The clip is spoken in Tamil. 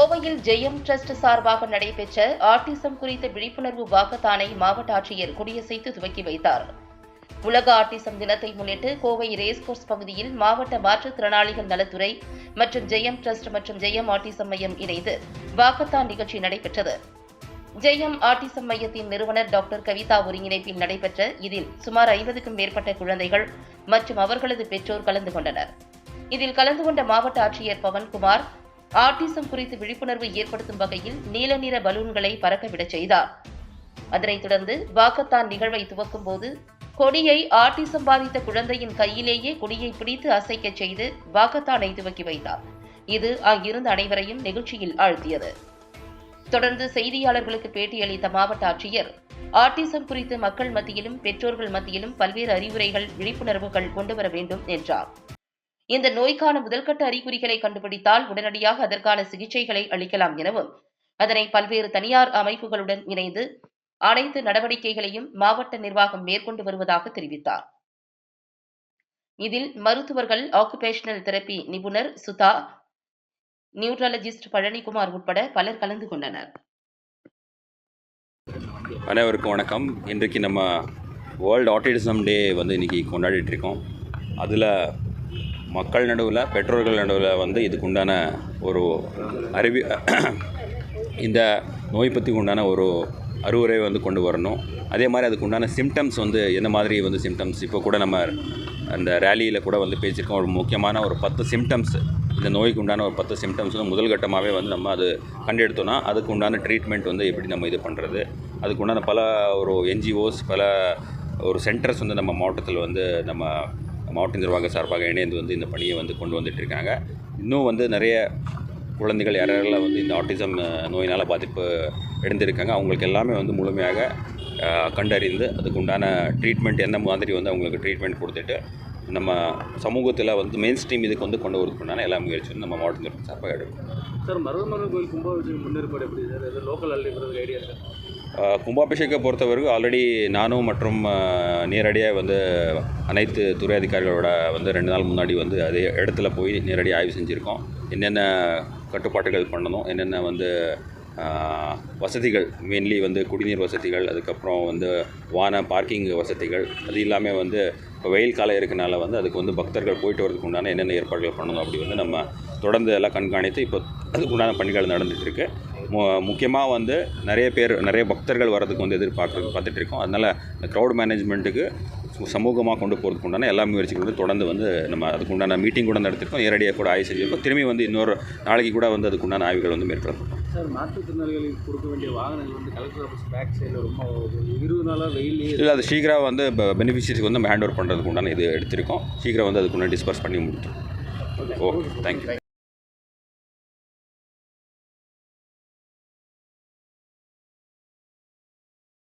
கோவையில் ஜெயம் டிரஸ்ட் சார்பாக நடைபெற்ற ஆட்டிசம் குறித்த விழிப்புணர்வு வாக்கத்தானை மாவட்ட ஆட்சியர் கொடியசைத்து துவக்கி வைத்தார். உலக ஆட்டிசம் தினத்தை முன்னிட்டு கோவை ரேஸ்கோர்ஸ் பகுதியில் மாவட்ட மாற்றுத்திறனாளிகள் நலத்துறை மற்றும் ஜெயம் டிரஸ்ட் மற்றும் ஜெயம் ஆர்டிசம் மையம் இணைந்து வாக்கத்தான் நிகழ்ச்சி நடைபெற்றது. ஜெயம் ஆட்டிசம் மையத்தின் நிறுவனர் டாக்டர் கவிதா ஒருங்கிணைப்பில் நடைபெற்ற இதில் சுமார் ஐம்பதுக்கும் மேற்பட்ட குழந்தைகள் மற்றும் அவர்களது பெற்றோர் கலந்து கொண்டனர். இதில் கலந்து கொண்ட மாவட்ட ஆட்சியர் பவன்குமார் ஆர்டிசம் குறித்து விழிப்புணர்வு ஏற்படுத்தும் வகையில் நீல நிற பலூன்களை பறக்கவிடச் செய்தார். அதனைத் தொடர்ந்து வாக்கத்தான் நிகழ்வை துவக்கும் போது கொடியை ஆர்டிசம் பாதித்த குழந்தையின் கையிலேயே கொடியை பிடித்து அசைக்கச் செய்து வாக்கத்தானை துவக்கி வைத்தார். இது அங்கிருந்த அனைவரையும் நிகழ்ச்சியில் ஆழ்த்தியது. தொடர்ந்து செய்தியாளர்களுக்கு பேட்டியளித்த மாவட்ட ஆட்சியர் ஆட்டிசம் குறித்து மக்கள் மத்தியிலும் பெற்றோர்கள் மத்தியிலும் பல்வேறு அறிவுரைகள் விழிப்புணர்வுகள் கொண்டுவர வேண்டும் என்றார். இந்த நோய்க்கான முதல்கட்ட அறிகுறிகளை கண்டுபிடித்தால் உடனடியாக அதற்கான சிகிச்சைகளை அளிக்கலாம் எனவும் அதனை பல்வேறு தனியார் அமைப்புகளுடன் இணைந்து அனைத்து நடவடிக்கைகளையும் மாவட்ட நிர்வாகம் மேற்கொண்டு வருவதாக தெரிவித்தார். இதில் மருத்துவர்கள் ஆக்குபேஷனல் தெரப்பி நிபுணர் சுதா நியூட்ரலஜிஸ்ட் பழனிக்குமார் உட்பட பலர் கலந்து கொண்டனர். அனைவருக்கும் வணக்கம். இன்றைக்கு நம்ம வேர்ல்டு ஆட்டிசம் டே வந்து இன்றைக்கி கொண்டாடிட்டு இருக்கோம். அதில் மக்கள் நடுவில் பெற்றோர்கள் நடுவில் வந்து இதுக்கு உண்டான ஒரு அறிவி இந்த நோய் பற்றி உண்டான ஒரு அறிவுரை வந்து கொண்டு வரணும். அதே மாதிரி அதுக்கு உண்டான சிம்டம்ஸ் வந்து என்ன மாதிரி வந்து சிம்டம்ஸ் இப்போ கூட நம்ம அந்த ரேலியில் கூட வந்து பேசியிருக்கோம். ஒரு முக்கியமான ஒரு பத்து சிம்டம்ஸ் இந்த நோய்க்கு உண்டான ஒரு பத்து சிம்டம்ஸ் வந்து முதல் கட்டமாகவே வந்து நம்ம அது கண்டெடுத்தோன்னா அதுக்கு உண்டான ட்ரீட்மெண்ட் வந்து எப்படி நம்ம இது பண்ணுறது அதுக்கு உண்டான பல ஒரு என்ஜிஓஸ் பல ஒரு சென்டர்ஸ் வந்து நம்ம மாவட்டத்தில் வந்து நம்ம மாவட்ட நிர்வாகம் சார்பாக இணைந்து வந்து இந்த பணியை வந்து கொண்டு வந்துட்டு இருக்காங்க இன்னும் வந்து நிறைய குழந்தைகள் யாரெல்லாம் வந்து இந்த ஆட்டிசம் நோயினால் பாதிப்பு அடைந்திருக்காங்க அவங்களுக்கு எல்லாமே வந்து முழுமையாக கண்டறிந்து அதுக்கு உண்டான ட்ரீட்மெண்ட் என்ன மாதிரி வந்து அவங்களுக்கு ட்ரீட்மெண்ட் கொடுத்துட்டு நம்ம சமூகத்தில் வந்து மெயின் ஸ்ட்ரீம் இதுக்கு வந்து கொண்டு வரதுக்குண்டான எல்லா முயற்சியும் நம்ம மாவட்ட நிர்வாகம் சார்பாக எடுக்கும் சார் மருதமரன் கோயில் கும்பாபிஷேகம் முன்னேற்பாடு எப்படி? சார் எதாவது லோக்கல் அள்ளிக்கிறதுக்கு ஐடியா இருக்கா? கும்பாபிஷேகம் பொறுத்தவரைக்கும் ஆல்ரெடி நானும் மற்றும் நேரடியாக வந்து அனைத்து துறை அதிகாரிகளோட வந்து ரெண்டு நாள் முன்னாடி வந்து அதே இடத்துல போய் நேரடியாக ஆய்வு செஞ்சுருக்கோம். என்னென்ன கட்டுப்பாடுகள் பண்ணணும் என்னென்ன வந்து வசதிகள் மெயின்லி வந்து குடிநீர் வசதிகள் அதுக்கப்புறம் வந்து வான பார்க்கிங் வசதிகள் அது இல்லாமல் வந்து இப்போ வெயில் காலம் இருக்கனால வந்து அதுக்கு வந்து பக்தர்கள் போயிட்டு வரதுக்கு உண்டான என்னென்ன ஏற்பாடுகள் பண்ணணும் அப்படி வந்து நம்ம தொடர்ந்து எல்லாம் கண்காணித்து இப்போ அதுக்கு உண்டான பணிகள் நடந்துட்டு இருக்கு மு முக்கியமாக வந்து நிறைய பேர் நிறைய பக்தர்கள் வரதுக்கு வந்து எதிர்பார்க்குறது பார்த்துட்டு இருக்கோம் அதனால் இந்த க்ரௌட் மேனேஜ்மெண்ட்டுக்கு சமூகமாக கொண்டு போகிறதுக்கு உண்டான எல்லா முயற்சிகளும் தொடர்ந்து வந்து நம்ம அதுக்கு உண்டான மீட்டிங் கூட நடத்திருக்கோம். நேரடியாக கூட ஆய்வு செஞ்சுருக்கோம். திரும்பி வந்து இன்னொரு நாளைக்கு கூட வந்து அதுக்கு உண்டான ஆய்வுகள் வந்து மேற்கொள்ளப்படும் சார் மாற்றுத்திறனாளிகளுக்கு கொடுக்க வேண்டிய வாகனங்கள் வந்து கலெக்டர் ஆஃபீஸ் பேக் சைடில் ரொம்ப இருபது நாளாக வெயிலே இல்லை அது சீக்கிரம் வந்து பெனிஃபிஷரிக்கு வந்து நம்ம ஹேண்ட் ஓவர் பண்ணுறதுக்கு உண்டான இது எடுத்திருக்கோம். சீக்கிரம் வந்து அதுக்கு உண்டான டிஸ்பர்ஸ் பண்ணி முடிக்கும் ஓ தேங்க்யூ